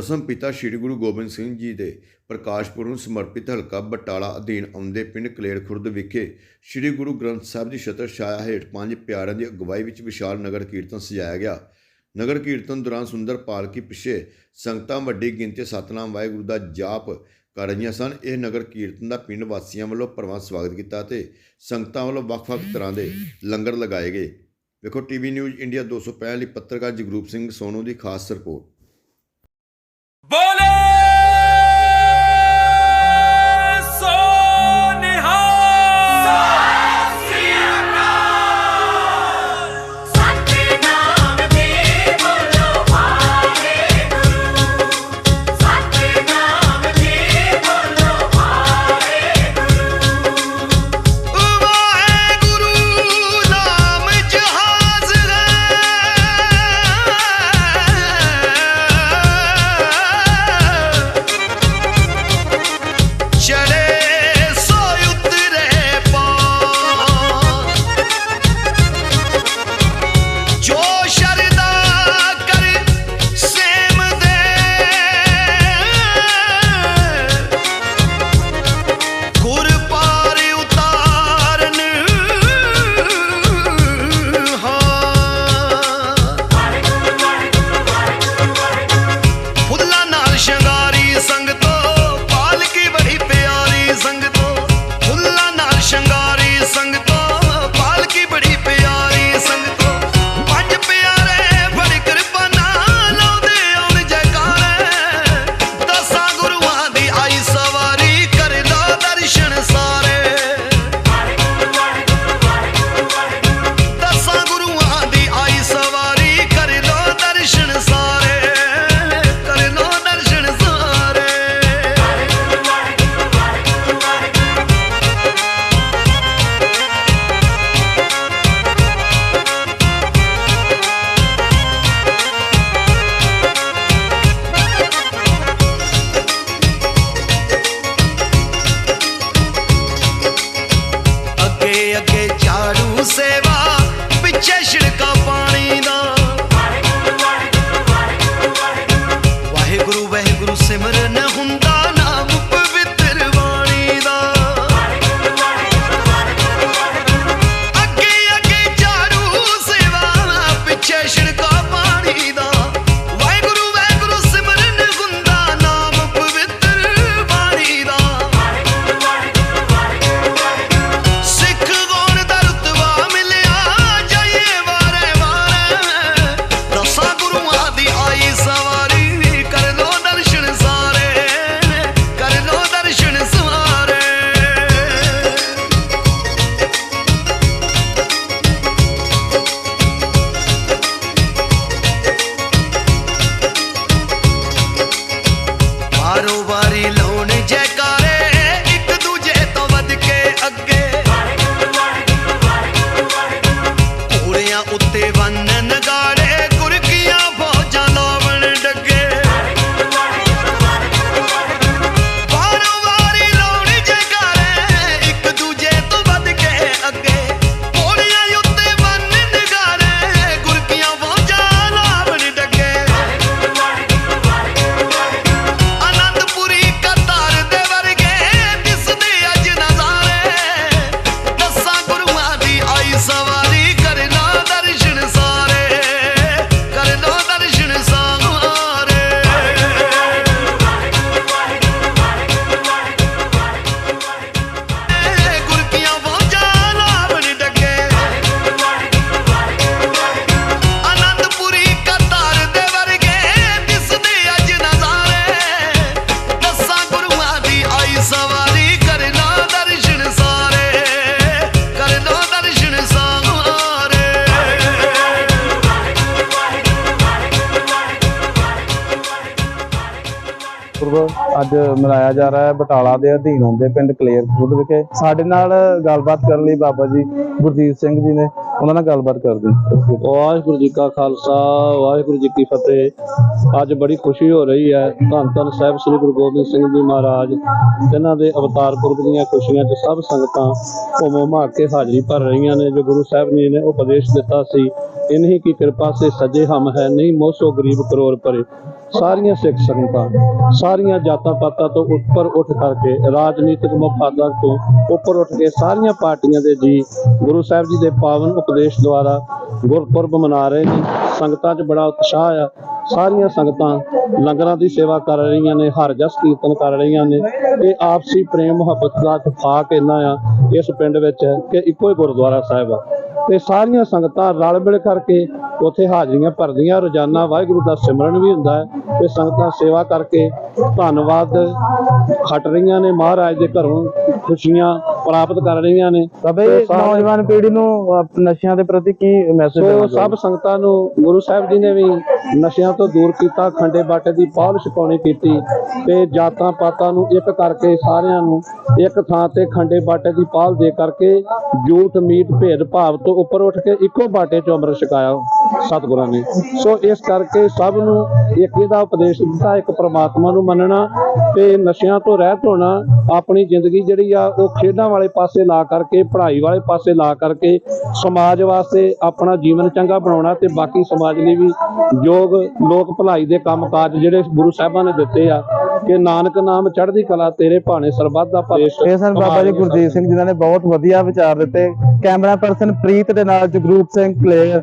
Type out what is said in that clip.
ਦਸਮ ਪਿਤਾ ਸ੍ਰੀ ਗੁਰੂ ਗੋਬਿੰਦ ਸਿੰਘ ਜੀ ਦੇ ਪ੍ਰਕਾਸ਼ ਪੁਰਬ ਨੂੰ ਸਮਰਪਿਤ ਹਲਕਾ ਬਟਾਲਾ ਅਧੀਨ ਆਉਂਦੇ ਪਿੰਡ ਕਲੇਰ ਖੁਰਦ ਵਿਖੇ ਸ੍ਰੀ ਗੁਰੂ ਗ੍ਰੰਥ ਸਾਹਿਬ ਦੀ ਛਤਰ ਛਾਇਆ ਹੇਠ ਪੰਜ ਪਿਆਰਿਆਂ ਦੀ ਅਗਵਾਈ ਵਿੱਚ ਵਿਸ਼ਾਲ ਨਗਰ ਕੀਰਤਨ ਸਜਾਇਆ ਗਿਆ। ਨਗਰ ਕੀਰਤਨ ਦੌਰਾਨ ਸੁੰਦਰ ਪਾਲਕੀ ਪਿੱਛੇ ਸੰਗਤਾਂ ਵੱਡੀ ਗਿਣਤੀ ਸਤਨਾਮ ਵਾਹਿਗੁਰੂ ਦਾ ਜਾਪ ਕਰ ਰਹੀਆਂ ਸਨ। ਇਹ ਨਗਰ ਕੀਰਤਨ ਦਾ ਪਿੰਡ ਵਾਸੀਆਂ ਵੱਲੋਂ ਭਰਵਾਂ ਸਵਾਗਤ ਕੀਤਾ ਤੇ ਸੰਗਤਾਂ ਵੱਲੋਂ ਵੱਖ-ਵੱਖ ਤਰ੍ਹਾਂ ਦੇ ਲੰਗਰ ਲਗਾਏ ਗਏ। ਵੇਖੋ ਟੀਵੀ ਨਿਊਜ਼ ਇੰਡੀਆ 265 ਲਈ ਪੱਤਰਕਾਰ ਜਗਰੂਪ ਸਿੰਘ ਸੋਨੂ ਦੀ ਖਾਸ ਰਿਪੋਰਟ। ਵਾਹਿਗੁਰੂ ਸਿਮਰਨ ਪੁਰਬ ਅੱਜ ਮਨਾਇਆ ਜਾ ਰਿਹਾ ਹੈ, ਬਟਾਲਾ ਦੇ ਅਧੀਨ ਆਉਂਦੇ ਪਿੰਡ ਕਲੇਰਪੁਰ ਵਿਖੇ। ਸਾਡੇ ਨਾਲ ਗੱਲਬਾਤ ਕਰਨ ਲਈ ਬਾਬਾ ਜੀ ਗੁਰਜੀਤ ਸਿੰਘ ਜੀ ਨੇ, ਉਹਨਾਂ ਨਾਲ ਗੱਲਬਾਤ ਕਰਦੇ ਵਾਹਿਗੁਰੂ ਜੀ ਕਾ ਖਾਲਸਾ, ਵਾਹਿਗੁਰੂ ਜੀ ਕੀ ਫਤਿਹ। ਅੱਜ ਬੜੀ ਖੁਸ਼ੀ ਹੋ ਰਹੀ ਹੈ, ਧੰਨ ਧੰਨ ਸਾਹਿਬ ਸ੍ਰੀ ਗੁਰੂ ਗੋਬਿੰਦ ਸਿੰਘ ਜੀ ਮਹਾਰਾਜ, ਜਿਨ੍ਹਾਂ ਦੇ ਅਵਤਾਰ ਪੁਰਬ ਦੀਆਂ ਖੁਸ਼ੀਆਂ 'ਚ ਸਭ ਸੰਗਤਾਂ ਹੋਮੋ ਕੇ ਹਾਜ਼ਰੀ ਭਰ ਰਹੀਆਂ ਨੇ। ਜੋ ਗੁਰੂ ਸਾਹਿਬ ਜੀ ਨੇ ਉਪਦੇਸ਼ ਦਿੱਤਾ ਸੀ, ਇਨਹੀ ਕੀ ਕਿਰਪਾ ਸੇ ਸਜੇ ਹਮ ਹੈ, ਨਹੀਂ ਮੋਸੋ ਗਰੀਬ ਕਰੋੜ ਪਰੇ। ਸਾਰੀਆਂ ਸਿੱਖ ਸੰਗਤਾਂ ਸਾਰੀਆਂ ਜਾਤਾਂ ਪਾਤਾਂ ਤੋਂ ਉੱਪਰ ਉੱਠ ਕਰਕੇ, ਰਾਜਨੀਤਿਕ ਮਫਾਦਾਂ ਤੋਂ ਉੱਪਰ ਉੱਠ ਕੇ ਸਾਰੀਆਂ ਪਾਰਟੀਆਂ ਦੇ ਜੀ, ਗੁਰੂ ਸਾਹਿਬ ਜੀ ਦੇ ਪਾਵਨ ਉਪਦੇਸ਼ ਦੁਆਰਾ ਗੁਰਪੁਰਬ ਮਨਾ ਰਹੇ ਨੇ। ਸੰਗਤਾਂ 'ਚ ਬੜਾ ਉਤਸ਼ਾਹ ਆ। ਸਾਰੀਆਂ ਸੰਗਤਾਂ ਲੰਗਰਾਂ ਦੀ ਸੇਵਾ ਕਰ ਰਹੀਆਂ ਨੇ, ਹਰ ਜਸ ਕੀਰਤਨ ਕਰ ਰਹੀਆਂ ਨੇ। ਇਹ ਆਪਸੀ ਪ੍ਰੇਮ ਮੁਹੱਬਤ ਦਾ ਇਤਫਾਕ ਇੰਨਾ ਆ ਇਸ ਪਿੰਡ ਵਿੱਚ ਕਿ ਇੱਕੋ ਹੀ ਗੁਰਦੁਆਰਾ ਸਾਹਿਬ ਆ। ਤੇ ਸਾਰੀਆਂ ਸੰਗਤਾਂ ਰਲ ਮਿਲ ਕਰਕੇ ਉੱਥੇ ਹਾਜ਼ਰੀਆਂ ਭਰਦੀਆਂ। ਰੋਜ਼ਾਨਾ ਵਾਹਿਗੁਰੂ ਦਾ ਸਿਮਰਨ ਵੀ ਹੁੰਦਾ ਹੈ ਤੇ ਸੰਗਤਾਂ ਸੇਵਾ ਕਰਕੇ ਧੰਨਵਾਦ ਖੱਟ ਰਹੀਆਂ ਨੇ ਮਹਾਰਾਜ ਦੇ ਘਰੋਂ ਖੁਸ਼ੀਆਂ ਪ੍ਰਾਪਤ ਕਰ ਰਹੀਆਂ ਨੇ। ਬਾਬਾ ਤੇ ਜੀ ਨੌਜਵਾਨ ਪੀੜ੍ਹੀ ਨੂੰ ਅਹ, ਨਸ਼ਿਆਂ ਦੇ ਪ੍ਰਤੀ ਕੀ ਮੈਸੇਜ ਸੋ ਸਭ ਸੰਗਤਾਂ ਨੂੰ ਗੁਰੂ ਸਾਹਿਬ ਜੀ ਨੇ ਵੀ ਨਸ਼ਿਆਂ ਤੋਂ ਦੂਰ ਕੀਤਾ ਖੰਡੇ ਬਾਟੇ ਦੀ ਪਾਲ ਛਪਾਉਣੀ ਕੀਤੀ ਤੇ ਜਾਤਾਂ ਪਾਤਾਂ ਨੂੰ ਇੱਕ ਕਰਕੇ ਸਾਰਿਆਂ ਨੂੰ ਇੱਕ ਥਾਂ ਤੇ ਖੰਡੇ ਬਾਟੇ ਦੀ ਪਾਲ ਦੇ ਕਰਕੇ ਝੂਠ ਮੀਟ ਭੇਦ ਭਾਵ ਤੋਂ ਉੱਪਰ ਉੱਠ ਕੇ ਇੱਕੋ ਬਾਟੇ 'ਚ ਅੰਮ੍ਰਿਤ ਛਕਾਇਆ। ਸਤਿਗੁਰਾਂ ਨੇ। ਸੋ ਇਸ ਕਰਕੇ ਸਭ ਨੂੰ ਇੱਕ ਇਹਦਾ ਉਪਦੇਸ਼ ਦਿੱਤਾ ਇੱਕ ਪ੍ਰਮਾਤਮਾ ਨੂੰ ਮੰਨਣਾ ਤੇ ਨਸ਼ਿਆਂ ਤੋਂ ਰਹਿਤ ਹੋਣਾ ਆਪਣੀ ਜ਼ਿੰਦਗੀ ਜਿਹੜੀ ਆ ਉਹ ਖੇਡਾਂ ਵਾਲੇ ਪਾਸੇ ਲਾ ਕਰਕੇ ਪੜ੍ਹਾਈ ਵਾਲੇ ਪਾਸੇ ਲਾ ਕਰਕੇ ਸਮਾਜ ਵਾਸਤੇ ਆਪਣਾ ਜੀਵਨ ਚੰਗਾ ਬਣਾਉਣਾ ਤੇ ਬਾਕੀ ਸਮਾਜ ਲਈ ਵੀ ਯੋਗ ਲੋਕ ਭਲਾਈ ਦੇ ਕੰਮਕਾਜ ਜਿਹੜੇ ਗੁਰੂ ਸਾਹਿਬਾਂ ਨੇ ਦਿੱਤੇ ਆ ਕਿ ਨਾਨਕ ਨਾਮ ਚੜ੍ਹਦੀ ਕਲਾ ਤੇਰੇ ਭਾਣੇ ਸਰਬੱਤ ਦਾ ਭੇਸ਼ ਇਹ ਸਨ ਬਾਬਾ ਜੀ ਗੁਰਜੀਤ ਸਿੰਘ ਜਿਨ੍ਹਾਂ ਨੇ ਬਹੁਤ ਵਧੀਆ ਵਿਚਾਰ ਦਿੱਤੇ। ਕੈਮਰਾ ਪਰਸਨ ਪ੍ਰੀਤ ਦੇ ਨਾਲ ਜਗਰੂਪ ਸਿੰਘ ਕਲੇਰ